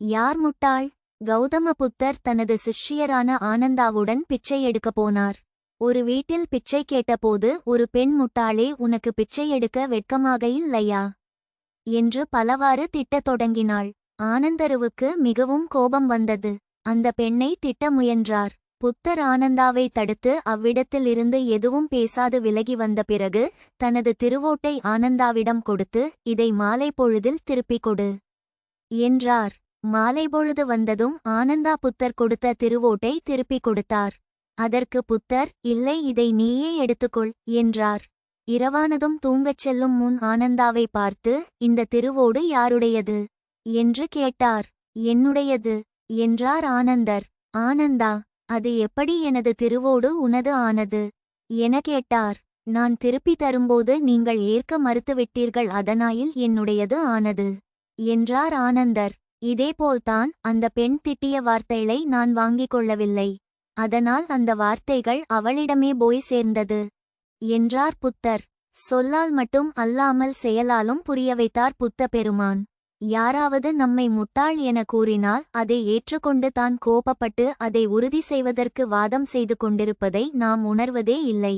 யார் முட்டாள்? கௌதம புத்தர் தனது சிஷ்யரான ஆனந்தாவுடன் பிச்சை எடுக்கப் போனார். ஒரு வீட்டில் பிச்சை கேட்டபோது ஒரு பெண் முட்டாளே உனக்கு பிச்சை எடுக்க வெட்கமாக இல்லையா என்று பலவாறு திட்டத் தொடங்கினாள். ஆனந்தருவுக்கு மிகவும் கோபம் வந்தது. அந்த பெண்ணை திட்ட முயன்றார். புத்தர் ஆனந்தாவை தடுத்து அவ்விடத்திலிருந்து எதுவும் பேசாது விலகி வந்த பிறகு தனது திருவோட்டை ஆனந்தாவிடம் கொடுத்து இதை மாலை பொழுதில் திருப்பிக் கொடு என்றார். மாலை பொழுது வந்ததும் ஆனந்தா புத்தர் கொடுத்த திருவோட்டை திருப்பிக் கொடுத்தார். அதற்கு புத்தர் இல்லை இதை நீயே எடுத்துக்கொள் என்றார். இரவானதும் தூங்கச் செல்லும் முன் ஆனந்தாவை பார்த்து இந்த திருவோடு யாருடையது? என்று கேட்டார். என்னுடையது? என்றார் ஆனந்தர். ஆனந்தா அது எப்படி எனது திருவோடு உனது ஆனது? என கேட்டார். நான் திருப்பி தரும்போது நீங்கள் ஏற்க மறுத்துவிட்டீர்கள் அதனாயில் என்னுடையது ஆனது? என்றார் ஆனந்தர். இதேபோல்தான் அந்த பெண் திட்டிய வார்த்தைகளை நான் வாங்கிக் கொள்ளவில்லை. அதனால் அந்த வார்த்தைகள் அவளிடமே போய் சேர்ந்தது. என்றார் புத்தர். சொல்லால் மட்டும் அல்லாமல் செயலாலும் புரிய வைத்தார் புத்த பெருமான். யாராவது நம்மை முட்டாள் என கூறினால் அதை ஏற்றுக்கொண்டு தான் கோபப்பட்டு அதை உறுதி செய்வதற்கு வாதம் செய்து கொண்டிருப்பதை நாம் உணர்வதே இல்லை.